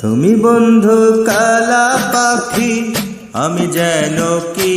তুমি বন্ধু কালা পাখি আমি যেন কি?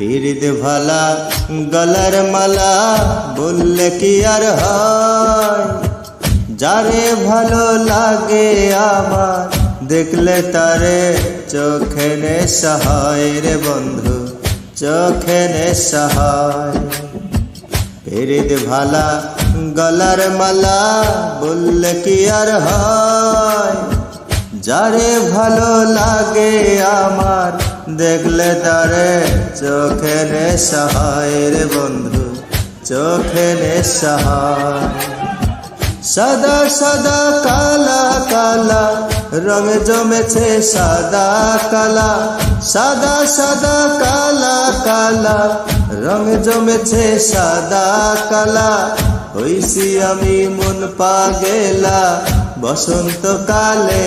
পীরিত ভালা গলার মালা বললে কি আর হয় যারে ভালো লাগে আমার দেখলে তারে চোখে নে সহায় রে বন্ধু চোখে নে সহায় ভালা গলার মালা বললে কি আর হয় যারে ভালো লাগে আমার দেখলে তারে চোখে নে সহায় বন্ধু চোখে নে সাদা সাদা, কালা কালা, রং জমেছে সাদা, কালা। সাদা সাদা, কালা কালা, রং জমেছে সাদা, কালা। হইছি আমি মন পা পাগেলা, বসন্তকালে।